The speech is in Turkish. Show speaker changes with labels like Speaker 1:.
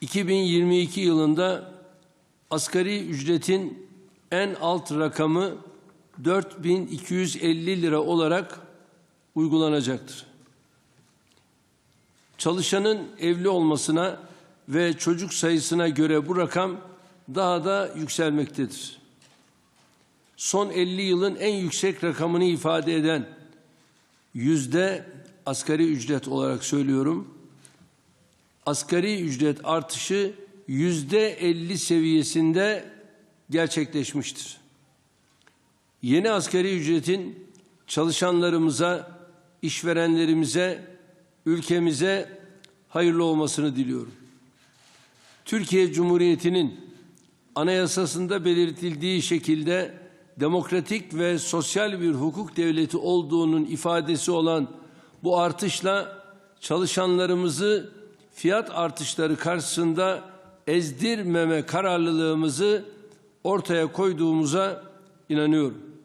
Speaker 1: 2022 yılında asgari ücretin en alt rakamı 4250 lira olarak uygulanacaktır. Çalışanın evli olmasına ve çocuk sayısına göre bu rakam daha da yükselmektedir. Son 50 yılın en yüksek rakamını ifade eden yüzde asgari ücret olarak söylüyorum. Asgari ücret artışı yüzde 50 seviyesinde gerçekleşmiştir. Yeni asgari ücretin çalışanlarımıza, işverenlerimize, ülkemize hayırlı olmasını diliyorum. Türkiye Cumhuriyeti'nin anayasasında belirtildiği şekilde demokratik ve sosyal bir hukuk devleti olduğunun ifadesi olan bu artışla çalışanlarımızı fiyat artışları karşısında ezdirmeme kararlılığımızı ortaya koyduğumuza inanıyorum.